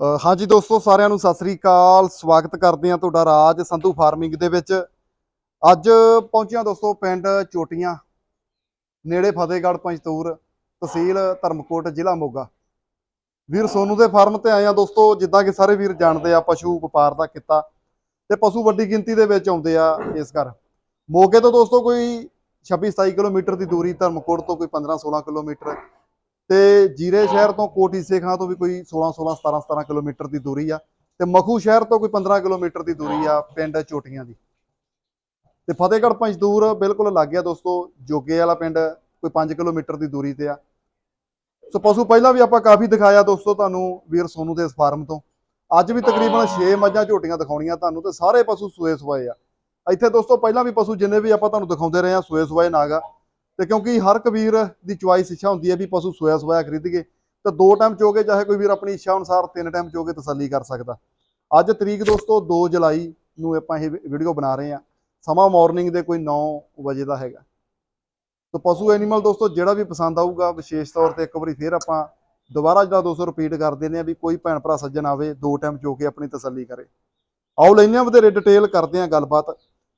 ਹਾਂਜੀ ਦੋਸਤੋ, ਸਾਰਿਆਂ ਨੂੰ ਸਤਿ ਸ੍ਰੀ ਅਕਾਲ। ਸਵਾਗਤ ਕਰਦੇ ਹਾਂ ਤੁਹਾਡਾ ਰਾਜ ਸੰਧੂ ਫਾਰਮਿੰਗ ਦੇ ਵਿੱਚ। ਅੱਜ ਪਹੁੰਚਿਆ ਦੋਸਤੋ ਪਿੰਡ ਚੋਟੀਆਂ, ਨੇੜੇ ਫਤਿਹਗੜ੍ਹ ਪੰਜਤੂਰ ਤਹਿਸੀਲ ਧਰਮਕੋਟ, ਜ਼ਿਲ੍ਹਾ ਮੋਗਾ। ਵੀਰ, ਸੋਨੂ ਦੇ ਫਾਰਮ ਤੇ ਆਏ ਆ ਦੋਸਤੋ, ਜਿੱਦਾਂ ਕਿ ਸਾਰੇ ਵੀਰ ਜਾਣਦੇ ਆ, ਪਸ਼ੂ ਵਪਾਰ ਦਾ ਕਿੱਤਾ ਤੇ ਪਸ਼ੂ ਵੱਡੀ ਗਿਣਤੀ ਦੇ ਵਿੱਚ ਆਉਂਦੇ ਆ ਇਸ ਘਰ। ਮੋਗੇ ਤੋਂ ਦੋਸਤੋ ਕੋਈ 26 27 ਕਿਲੋਮੀਟਰ ਦੀ ਦੂਰੀ, ਧਰਮਕੋਟ ਤੋਂ ਕੋਈ 15 16 ਕਿਲੋਮੀਟਰ। ਤੇ ਜੀਰੇ ਸ਼ਹਿਰ ਤੋਂ ਕੋਟੀ ਸੇਖਾਂ ਤੋਂ ਵੀ ਕੋਈ 16 16 17 17 ਕਿਲੋਮੀਟਰ ਦੀ ਦੂਰੀ ਆ। ਤੇ ਮਖੂ ਸ਼ਹਿਰ ਤੋਂ ਕੋਈ 15 ਕਿਲੋਮੀਟਰ ਦੀ ਦੂਰੀ ਆ ਪਿੰਡ ਚੋਟੀਆਂ ਦੀ। ਤੇ ਫਤਿਹਗੜ੍ਹ ਪੰਜਦੂਰ ਬਿਲਕੁਲ ਲੱਗ ਗਿਆ ਦੋਸਤੋ, ਜੋਗੇ ਵਾਲਾ ਪਿੰਡ ਕੋਈ 5 ਕਿਲੋਮੀਟਰ ਦੀ ਦੂਰੀ ਤੇ ਆ। ਸੋ ਪਸ਼ੂ ਪਹਿਲਾਂ ਵੀ ਆਪਾਂ ਕਾਫੀ ਦਿਖਾਇਆ ਦੋਸਤੋ ਤੁਹਾਨੂੰ ਵੀਰ ਸੋਨੂ ਦੇ ਇਸ ਫਾਰਮ ਤੋਂ। ਅੱਜ ਵੀ ਤਕਰੀਬਨ 6 ਮੱਝਾਂ ਝੋਟੀਆਂ ਦਿਖਾਉਣੀਆਂ ਤੁਹਾਨੂੰ ਤੇ ਸਾਰੇ ਪਸ਼ੂ ਸੂਏ ਸਵਾਏ ਆ। ਇੱਥੇ ਦੋਸਤੋ ਪਹਿਲਾਂ ਵੀ ਪਸ਼ੂ ਜਿੰਨੇ ਵੀ ਆਪਾਂ ਤੁਹਾਨੂੰ ਦਿਖਾਉਂਦੇ ਰਹੇ ਆ, ਸੂਏ ਸਵਾਏ ਨਾਗਾ ਤੇ ਕਿਉਂਕਿ ਹਰ ਇੱਕ ਵੀਰ ਦੀ ਚੁਆਇਸ ਇੱਛਾ ਹੁੰਦੀ ਹੈ ਵੀ ਪਸ਼ੂ ਸੋਇਆ ਸੋਇਆ ਖਰੀਦੀਏ, ਤਾਂ ਦੋ ਟਾਈਮ ਚੋਗੇ ਚਾਹੇ ਕੋਈ ਵੀਰ ਆਪਣੀ ਇੱਛਾ ਅਨੁਸਾਰ ਤਿੰਨ ਟਾਈਮ ਚੋਗੇ ਤਸੱਲੀ ਕਰ ਸਕਦਾ। ਅੱਜ ਤਰੀਕ ਦੋਸਤੋ 2 ਜੁਲਾਈ ਨੂੰ ਆਪਾਂ ਇਹ ਵੀਡੀਓ ਬਣਾ ਰਹੇ ਆ ਸਮਾਂ ਮਾਰਨਿੰਗ ਦੇ ਕੋਈ 9 ਵਜੇ ਦਾ ਹੈਗਾ। ਤਾਂ ਪਸ਼ੂ ਐਨੀਮਲ ਦੋਸਤੋ, ਜਿਹੜਾ ਵੀ ਪਸੰਦ ਆਊਗਾ, ਵਿਸ਼ੇਸ਼ ਤੌਰ ਤੇ ਇੱਕ ਵਾਰੀ ਫੇਰ ਆਪਾਂ ਦੁਬਾਰਾ ਜਿਹੜਾ ਦੋਸਤੋ ਰਿਪੀਟ ਕਰ ਦਿੰਦੇ ਆ ਵੀ ਕੋਈ ਭੈਣ ਭਰਾ ਸੱਜਣ ਆਵੇ, ਦੋ ਟਾਈਮ ਚੋ ਕੇ ਆਪਣੀ ਤਸੱਲੀ ਕਰੇ। ਆਓ ਲੈਂਦੇ ਆ ਵਧੇਰੇ ਡਿਟੇਲ ਕਰਦੇ ਆ ਗੱਲਬਾਤ।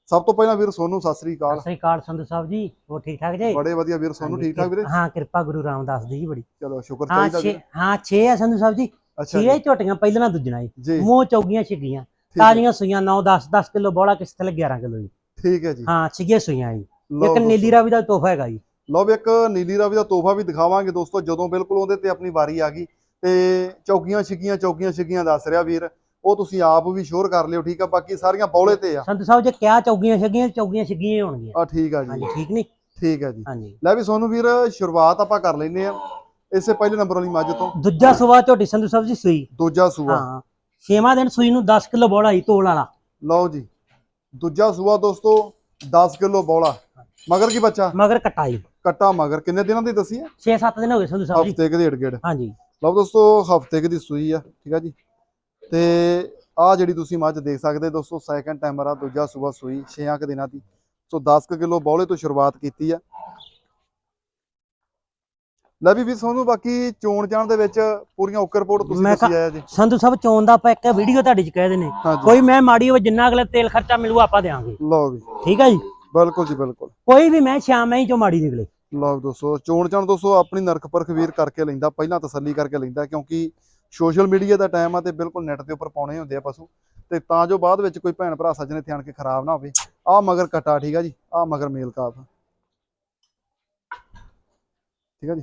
ਸਭ ਤੋਂ ਪਹਿਲਾਂ ਵੀਰ ਸੋਨੂੰ ਸਤਿ ਸ੍ਰੀ ਅਕਾਲ। ਸਤਿ ਸ੍ਰੀ ਅਕਾਲ ਸੰਧੂ ਸਾਹਿਬ ਜੀ ਹੋਰ ਠੀਕ ਠਾਕ ਜੀ? ਬੜੇ ਵਧੀਆ ਵੀਰ ਸੋਨੂੰ ਠੀਕ ਠਾਕ ਵੀਰੇ? ਹਾਂ ਕਿਰਪਾ ਗੁਰੂ ਰਾਮਦਾਸ ਦੀ ਜੀ ਬੜੀ। ਚਲੋ ਸ਼ੁਕਰ ਹਾਂ ਚਾਹੀਦਾ 6 ਵੀਰ। ਹਾਂ 6 ਆ ਸੰਧੂ ਸਾਹਿਬ ਜੀ। ਅੱਛਾ ਛੇ ਜੀ। ਝੋਟੀਆਂ ਪਹਿਲਾਂ ਦੁੱਜਣਾ ਜੀ। ਜੀ। ਮੂੰਹ ਚੌਗੀਆਂ ਛਿੱਗੀਆਂ। ਤਾਜ਼ੀਆਂ ਸੂਈਆਂ 9 10 10 ਕਿਲੋ ਬੋਲਾ ਕਿਸ ਥਲੇ 11 ਕਿਲੋ ਜੀ। ਠੀਕ ਹੈ ਜੀ। ਹਾਂ ਛਿੱਗੇ ਸੂਈਆਂ ਜੀ। ਇੱਕ ਨੀਲੀ ਰਾਵੀ ਦਾ ਤੋਹਫਾ ਹੈਗਾ ਜੀ। ਲਓ ਵੀ ਇੱਕ ਨੀਲੀ ਰਾਵੀ ਦਾ ਤੋਹਫਾ ਵੀ ਦਿਖਾਵਾਂਗੇ ਦੋਸਤੋ ਜਦੋਂ ਬਿਲਕੁਲ ਉਹਦੇ ਤੇ ਆਪਣੀ ਵਾਰੀ ਆ ਗਈ। ਤੇ ਚੌਕੀਆਂ ਛਿੱਕੀਆਂ ਚੌਕੀਆਂ ਛਿੱਕੀਆਂ ਦੱਸ ਰਿਹਾ ਵੀਰ। ਉਹ ਤੁਸੀਂ ਆਪ ਵੀ ਸ਼ੋਰ ਕਰ ਲਿਓ ਠੀਕ ਆ ਬਾਕੀ ਸਾਰੀਆਂ ਬੌਲੇ ਤੇ ਆ। ਸੰਧੂ ਸਾਹਿਬ ਜੇ ਕਿਆ ਚੌਗੀਆਂ ਛਿੱਗੀਆਂ ਚੌਗੀਆਂ ਛਿੱਗੀਆਂ ਹੀ ਹੋਣਗੀਆਂ। ਆ ਠੀਕ ਆ ਜੀ। ਹਾਂਜੀ ਠੀਕ ਨਹੀਂ? ਠੀਕ ਆ ਜੀ। ਹਾਂਜੀ। ਲੈ ਵੀ ਸੋਨੂੰ ਵੀਰ ਸ਼ੁਰੂਆਤ ਆਪਾਂ ਕਰ ਲੈਨੇ ਆ। ਇਸੇ ਪਹਿਲੇ ਨੰਬਰ ਵਾਲੀ ਮੱਝ ਤੋਂ। ਦੂਜਾ ਸੂਆ ਝੋਟੀ ਸੰਧੂ ਸਾਹਿਬ ਜੀ ਸੂਈ। ਦੂਜਾ ਸੂਆ। ਹਾਂ ਛੇਵਾਂ ਦਿਨ ਸੂਈ ਨੂੰ 10 ਕਿਲੋ ਬੋਲਾ ਜੀ ਤੋਲ ਵਾਲਾ। ਲਓ ਜੀ। ਦੂਜਾ ਸੂਆ ਦੋਸਤੋ 10 ਕਿਲੋ ਬੌਲਾ। ਮਗਰ ਕੀ ਬੱਚਾ? ਮਗਰ ਕਟਾਈ ਕੱਟਾ ਮਗਰ। ਕਿੰਨੇ ਦਿਨਾਂ ਦੀ ਦੱਸੀ ਹੈ 6-7 ਦਿਨ ਹੋ ਗਏ ਸੰਧੂ ਸਾਹਿਬ ਜੀ। ਹਫ਼ਤੇ ਕੁ ਦੇ ਢਗੇੜ ਹਾਂਜੀ। ਲਓ ਦੋਸਤੋ ਹਫ਼ਤੇ ਕੁ ਦੀ ਸੂਈ ਆ ਠੀਕ ਆ ਜੀ। ਤੇ ਆ ਜਿਹੜੀ ਤੁਸੀਂ ਮੱਝ ਦੇਖ ਸਕਦੇ ਦੋਸਤੋ ਸੈਕੰਡ ਟਾਈਮਰ ਆ ਦੂਜਾ ਸੂਆ ਸੂਈ 6 ਕੁ ਦਿਨਾਂ ਦੀ। ਸੋ 10 ਕੁ ਕਿਲੋ ਬੌਲੇ ਤੋਂ ਸ਼ੁਰੂਆਤ ਕੀਤੀ ਆ। ਲੈ ਵੀ ਵੀ ਤੁਹਾਨੂੰ ਬਾਕੀ ਚੋਣ ਜਾਣ ਦੇ ਵਿੱਚ ਪੂਰੀਆਂ ਓਕੇ ਰਿਪੋਰਟ ਤੁਸੀਂ ਦੱਸੀ ਆਇਆ ਜੀ। ਸੰਧੂ ਸਾਹਿਬ ਚੋਣ ਦਾ ਆਪਾਂ ਇੱਕ ਵੀਡੀਓ ਤੁਹਾਡੀ ਚ ਕਹਿ ਦਿੰਨੇ ਕੋਈ ਮੈਂ ਮਾੜੀ ਹੋਵੇ ਜਿੰਨਾ ਅਗਲੇ ਤੇਲ ਖਰਚਾ ਮਿਲੂ ਆਪਾਂ ਦੇਾਂਗੇ ਲਓ ਵੀ। ਠੀਕ ਹੈ ਜੀ? ਬਿਲਕੁਲ ਜੀ ਬਿਲਕੁਲ। ਕੋਈ ਵੀ ਮੈਂ ਸ਼ਾਮ ਹੀ ਚੋਂ ਮਾੜੀ ਨਿਕਲੇ। ਲਓ ਦੋਸਤੋ ਚੋਣ ਜਾਣ ਦੋਸਤੋ ਆਪਣੀ ਨਰਕ ਪਰਖ ਵੀਰ ਕਰਕੇ ਲੈਂਦਾ ਪਹਿਲਾਂ ਤਸੱਲੀ ਕਰਕੇ ਲੈਂਦਾ ਕਿਉਂਕਿ ਸੋਸ਼ਲ ਮੀਡੀਆ ਦਾ ਟਾਈਮ ਆ ਤੇ ਬਿਲਕੁਲ ਨੈਟ ਦੇ ਉੱਪਰ ਪਾਉਣੇ ਹੁੰਦੇ ਆ ਪਸ਼ੂ। ਤੇ ਤਾਂ ਜੋ ਬਾਅਦ ਵਿੱਚ ਕੋਈ ਭੈਣ ਭਰਾ ਸੱਜਣੇ ਧਿਆਨ ਕੇ ਖਰਾਬ ਨਾ ਹੋਵੇ। ਆ ਮਗਰ ਕਟਾ ਠੀਕ ਆ ਜੀ? ਆ ਮਗਰ ਮੇਲ ਕਾਫ। ਠੀਕ ਆ ਜੀ?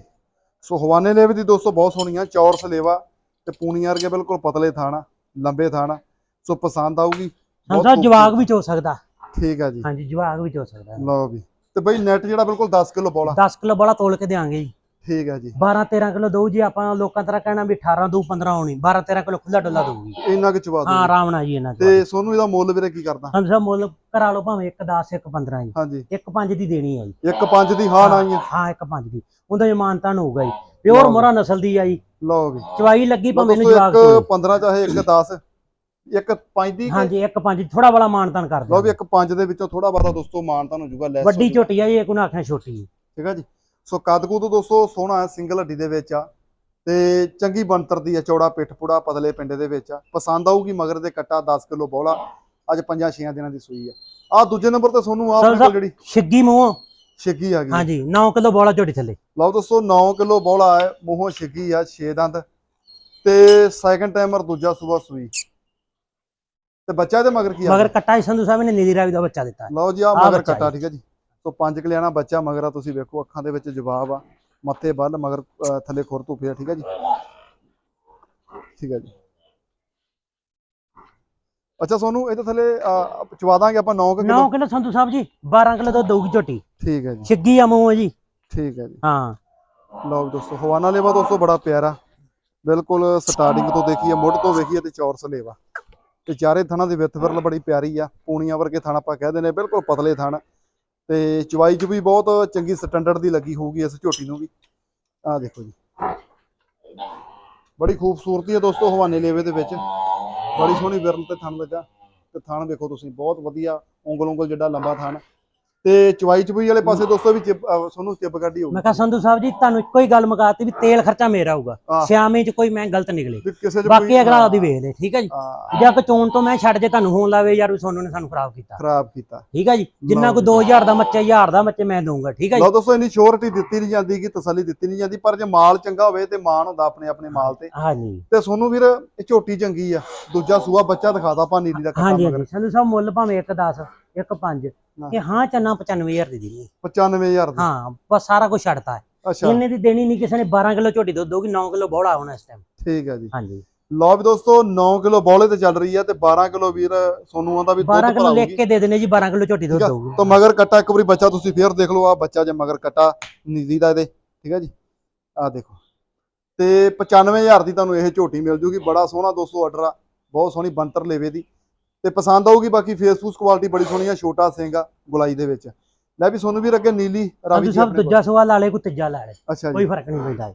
ਸੋ ਹਵਾਨੇ ਲੇਵੇ ਦੀ ਦੋਸਤੋ ਬਹੁਤ ਸੋਹਣੀਆਂ ਚੌਰਸ ਲੇਵਾ ਤੇ ਪੂਣੀਆਂ ਵਰਗੇ ਬਿਲਕੁਲ ਪਤਲੇ ਥਾਣਾ ਲੰਬੇ ਥਾਣਾ। ਸੋ ਪਸੰਦ ਆਊਗੀ। ਸੰਧੂ ਜਵਾਗ ਵੀ ਚੋ ਸਕਦਾ। ਠੀਕ ਆ ਜੀ। ਹਾਂਜੀ ਜਵਾਗ ਵੀ ਚੋ ਸਕਦਾ। ਲਓ ਵੀ। ਤੇ ਬਈ ਨੈਟ ਜਿਹੜਾ ਬਿਲਕੁਲ 10 ਕਿਲੋ ਬੋਲਾ। 10 ਕਿਲੋ ਬੜਾ ਤੋਲ ਕੇ ਦੇਾਂਗੇ ਜੀ। ਠੀਕ ਆ ਜੀ। 12 13 ਕਿਲੋ ਦਊ ਜੀ ਆਪਾਂ ਲੋਕਾਂ ਤਰ੍ਹਾਂ ਕਹਿਣਾ ਵੀ 18 ਦਊ 15 ਆਉਣੀ 12 13 ਕਿਲੋ ਖੁੱਲਾ ਡੁੱਲਾ ਦਊਗੀ ਇੰਨਾ ਕੁ ਚਵਾ ਹਾਂ ਦਿਓ ਆਰਾਮ ਨਾਲ ਜੀ ਇਹਨਾਂ ਤੇ ਸੋਨੂੰ ਇਹਦਾ ਮੁੱਲ ਵੀਰੇ ਕੀ ਕਰਦਾ? ਸੰਧੂ ਸਾਹਿਬ ਮੁੱਲ ਕਰਾ ਲਓ ਭਾਵੇਂ 1 10 1 15 ਜੀ। ਹਾਂਜੀ। ਇੱਕ 5 ਦੀ ਦੇਣੀ ਹੈ ਜੀ। ਇੱਕ ਪੰਜ ਦੀ ਹਾਂ ਨਾ ਹੀ ਆ। ਹਾਂ ਇੱਕ 5 ਦੀ। ਉਹਦਾ ਜਮਾਨਤਾਨ ਹੋਊਗਾ ਜੀ। ਪਿਓਰ। ਮੋਰਾ ਨਸਲ ਦੀ ਆ ਜੀ। ਲਓ ਵੀ ਚਵਾਈ ਲੱਗੀ ਭਾਵੇਂ ਜਵਾਗ ਇੱਕ 15 ਚਾਹੇ ਇੱਕ 10 ਇੱਕ ਪੰਜ ਦੀ ਕਿ- ਹਾਂਜੀ ਇੱਕ 5 ਥੋੜਾ ਬੜਾ ਮਾਨਤਾਨ ਕਰ ਲਓ ਵੀ ਦਿਓ ਇੱਕ ਪੰਜ ਦੇ ਵਿੱਚੋਂ ਥੋੜਾ ਬਾਰਾ ਦੋਸਤੋ ਮਾਨ ਤੁਹਾਨੂੰ ਜੂਗਾ ਲੈਸ ਵੱਡੀ ਝੋਟੀ ਆ ਜੀ ਇਹ ਕੋਈ ਆਖਣਾ ਛੋਟੀ ਜੀ। ਠੀਕ ਆ ਜੀ। ਸੋ ਕਦਕੂ ਤੋਂ ਦੋਸਤੋ ਸੋਹਣਾ ਸਿੰਗਲ ਹੱਡੀ ਦੇ ਵਿੱਚ ਆ ਤੇ ਚੰਗੀ ਬਣਤਰ ਦੀ ਆ ਚੌੜਾ ਪਿੱਠ ਪੂੜਾ ਪਤਲੇ ਪਿੰਡੇ ਦੇ ਵਿੱਚ ਆ। ਪਸੰਦ ਆਊਗੀ ਮਗਰ ਦੇ ਕੱਟਾ 10 ਕਿਲੋ ਬੋਲਾ ਅੱਜ ਪੰਜਾਂ ਛੇਆਂ ਦਿਨਾਂ ਦੀ ਸੂਈ ਆ। ਆ ਦੂਜੇ ਨੰਬਰ ਤੇ ਸੋਨੂੰ ਆ ਕੋਲ ਜਿਹੜੀ ਛਿੱਗੀ ਮੂੰਹ। ਛਿੱਗੀ ਆ ਗਈ। ਹਾਂਜੀ 9 ਕਿਲੋ ਬੋਲਾ ਝੋਟੀ ਥੱਲੇ। ਲਓ ਦੋਸਤੋ 9 ਕਿਲੋ ਬੋਲਾ ਹੈ ਮੂੰਹੋਂ ਛਿੱਗੀ ਆ 6 ਦੰਦ। ਤੇ ਸੈਕੰਡ ਟਾਈਮਰ ਦੂਜਾ ਸੂਆ ਸੂਈ। ਤੇ ਬੱਚਾ ਇਹਦੇ ਮਗਰ ਕੀ ਆ? ਮਗਰ ਕੱਟਾ ਸੰਧੂ ਸਾਹਿਬ ਨੇ ਨੀਲੀ ਰਾਵੀ ਦਾ ਬੱਚਾ ਦਿੱਤਾ। ਲਓ ਜੀ ਆ ਮਗਰ ਕੱਟਾ ਠੀਕ ਹੈ ਜੀ। ਸੋ ਪੰਜ ਕਲਿਆਣਾ ਬੱਚਾ ਮਗਰ ਤੁਸੀਂ ਵੇਖੋ ਅੱਖਾਂ ਦੇ ਵਿੱਚ ਜਵਾਬ ਆ ਮੱਥੇ ਬੱਲ ਮਗਰ ਥੱਲੇ ਖੁਰ ਧੁੱਪਿਆ ਠੀਕ ਹੈ ਜੀ? ਠੀਕ ਹੈ ਜੀ। ਅੱਛਾ ਸੋਨੂੰ ਇਹਦੇ ਥੱਲੇ ਅਹ, ਚਵਾ ਦਾਂਗੇ ਆਪਾਂ 9 kilo? 9 kilo Sandhu Sahib ji 12 kilo ਦੁੱਧ ਦਊਗੀ ਝੋਟੀ। ਠੀਕ ਹੈ ਜੀ। ਛਿੱਗੀ ਆ ਮੂੰਹ ਆ ਜੀ। ਠੀਕ ਹੈ ਜੀ। ਹਾਂ। ਲਓ ਦੋਸਤੋ ਹਵਾਨਾ ਲੇਵਾ ਦੋਸਤੋ ਬੜਾ ਪਿਆਰਾ। ਬਿਲਕੁਲ ਸਟਾਰਟਿੰਗ ਤੋਂ ਦੇਖੀਏ ਮੁੱਢ ਤੋਂ ਵੇਖੀਏ ਤੇ ਚੌਰਸ ਲੇਵਾ ਤੇ ਚਾਰੇ ਥਣਾ ਦੀ ਵਿੱਥ ਵਿਰਲ ਬੜੀ ਪਿਆਰੀ ਆ। ਪੂਣੀਆਂ ਵਰਗੇ ਥਣ ਆਪਾਂ ਕਹਿੰਦੇ ਨੇ ਬਿਲਕੁਲ ਪਤਲੇ ਥਣ। ਤੇ ਚਵਾਈ ਚ ਵੀ ਬਹੁਤ ਚੰਗੀ ਸਟੈਂਡਰਡ ਦੀ ਲੱਗੀ ਹੋਊਗੀ ਇਸ ਝੋਟੀ ਨੂੰ ਵੀ। ਆਹ ਦੇਖੋ ਜੀ। ਬੜੀ ਖੂਬਸੂਰਤੀ ਹੈ ਦੋਸਤੋ ਹਵਾਨੇ ਲੇਵੇ ਦੇ ਵਿੱਚ। ਬੜੀ ਸੋਹਣੀ ਵਿਰਲ ਤੇ ਥਣ ਲੱਗਾ। ਤੇ ਥਣ ਵੇਖੋ ਤੁਸੀਂ, ਬਹੁਤ ਵਧੀਆ ਉਂਗਲ ਉਂਗਲ ਜਿੱਡਾ ਲੰਬਾ ਥਣ। ਤੇ ਚਵਾਈ ਚਬੂਈ ਵਾਲੇ ਪਾਸੇ ਦੋਸਤੋ ਵੀ ਚਿਪ- ਅਹ ਤੁਹਾਨੂੰ ਚਿਪ ਕੱਢੀ ਹੋਊਗੀ। ਮੈਂ ਕਿਹਾ ਸੰਧੂ ਸਾਹਿਬ ਜੀ ਤੁਹਾਨੂੰ ਇੱਕੋ ਹੀ ਗੱਲ ਮੁਕਾਤੀ ਵੀ ਤੇਲ ਖਰਚਾ ਮੇਰਾ ਹੋਊਗਾ। ਸਿਆਮੇ ਚ ਕੋਈ ਮੈਂ ਗਲਤ ਨਿਕਲੇ। ਵੀ ਕਿਸੇ ਚ ਬਾਕੀ ਕੋਈ- ਅਗਲਾ ਉਹਦੀ ਵੇਖ ਲੈ ਠੀਕ ਹੈ ਜੀ? ਹਾਂ, ਜੇ ਕੋ ਚੋਣ ਤੋਂ ਮੈਂ ਛੱਡ ਜੇ ਤੁਹਾਨੂੰ ਹੋਣ ਲਾਵੇ ਯਾਰ ਵੀ ਸੋਨੂੰ ਨੇ ਸਾਨੂੰ ਖਰਾਬ ਕੀਤਾ। ਖਰਾਬ ਕੀਤਾ। ਠੀਕ ਹੈ ਜੀ? ਜਿੰਨਾ ਕੋ 2000 ਦਾ ਮੱਚੇ 1000 ਦਾ ਮੱਚੇ ਮੈਂ ਦਊਂਗਾ ਠੀਕ ਹੈ ਜੀ? ਲਓ ਦੋਸਤੋ ਇੰਨੀ ਸ਼ੋਰਟੀ ਦਿੱਤੀ ਨਹੀਂ ਜਾਂਦੀ ਕਿ ਤਸੱਲੀ ਦਿੱਤੀ ਨਹੀਂ ਜਾਂਦੀ ਪਰ ਜੇ ਮਾਲ ਚੰਗਾ ਹੋਵੇ ਤੇ ਮਾਣ ਹੁੰਦਾ ਆਪਣੇ ਆਪਣੇ ਮਾਲ ਤੇ। ਹਾਂਜੀ ਤੇ ਸੋਨੂੰ ਵੀਰ ਇਹ ਝੋਟੀ ਚੰਗੀ ਆ। ਦੂਜਾ ਸੂਆ ਬੱਚਾ ਦਿਖਾਦਾ ਪਾ ਨੀਲੀ ਦਾ ਕੱਟਾ ਹਾਂਜੀ ਮਗਰ। ਹਾਂਜੀ ਸੰਧੂ ਸਾਹਿਬ ਮੁੱਲ ਭਾਵੇਂ 1 10 1 5 ਹਾਂ। ਇਹ ਹਾਂ ਚੰਨਾ 95000 ਦੀ ਦੇਣੀ 95000 ਦੀ। ਹਾਂ ਬਸ ਸਾਰਾ ਕੁਝ ਛੱਡਤਾ ਹੈ। ਇੰਨੇ ਦੀ ਦੇਣੀ ਨਹੀਂ ਕਿਸੇ ਨੇ 12 ਕਿਲੋ ਝੋਟੀ ਦੁੱਧ ਦੋਗੀ 9 ਕਿਲੋ ਬੋੜਾ ਹੋਣਾ ਇਸ ਟਾਈਮ ਠੀਕ ਹੈ ਜੀ। ਹਾਂਜੀ। ਲਓ ਵੀ ਦੋਸਤੋ 9 ਕਿਲੋ ਬੌਲੇ ਤੇ ਚੱਲ ਰਹੀ ਆ ਤੇ 12 ਕਿਲੋ ਵੀਰ ਸੋਨੂੰ ਆਂਦਾ ਵੀ 12 ਦੁੱਧ ਕਿਲੋ ਲਿਖ ਕੇ ਦੇ ਦੇਣੇ ਜੀ 12 ਕਿਲੋ ਝੋਟੀ ਦੁੱਧ ਦਊਗੀ। ਤਾਂ ਮਗਰ ਕੱਟਾ ਇੱਕ ਵਾਰੀ ਬੱਚਾ ਤੁਸੀਂ ਫੇਰ ਦੇਖ ਲਓ ਆ ਬੱਚਾ ਜੇ ਮਗਰ ਕੱਟਾ ਨੀਲੀ ਦਾ ਇਹਦੇ। ਠੀਕ ਹੈ ਜੀ? ਆ ਦੇਖੋ। ਤੇ 95000 ਦੀ ਤੁਹਾਨੂੰ ਇਹ ਝੋਟੀ ਮਿਲ ਜੂਗੀ ਬੜਾ ਸੋਹਣਾ ਦੋਸਤੋ ਆਰਡਰ ਆ। ਬਹੁਤ ਸੋਹਣੀ ਬੰਤਰ ਲੇਵੇ ਦੀ। ਤੇ ਪਸੰਦ ਆਊਗੀ ਬਾਕੀ ਫੇਸਬੁੱਕ ਕੁਆਲਿਟੀ ਬੜੀ ਸੋਹਣੀ ਆ ਛੋਟਾ ਸਿੰਘ ਆ ਗੁਲਾਈ ਦੇ ਵਿੱਚ। ਲੈ ਵੀ ਸੋਨੂੰ ਵੀਰ ਅੱਗੇ ਨੀਲੀ ਰਾਵੀ ਜੀ ਕੋਲ। ਦੂਜਾ ਸਵਾਲ ਲਾ ਲੇ ਕੋਈ ਤੀਜਾ ਲਾ ਲੇ ਕੋਈ ਫ਼ਰਕ ਨਹੀਂ ਪੈਂਦਾ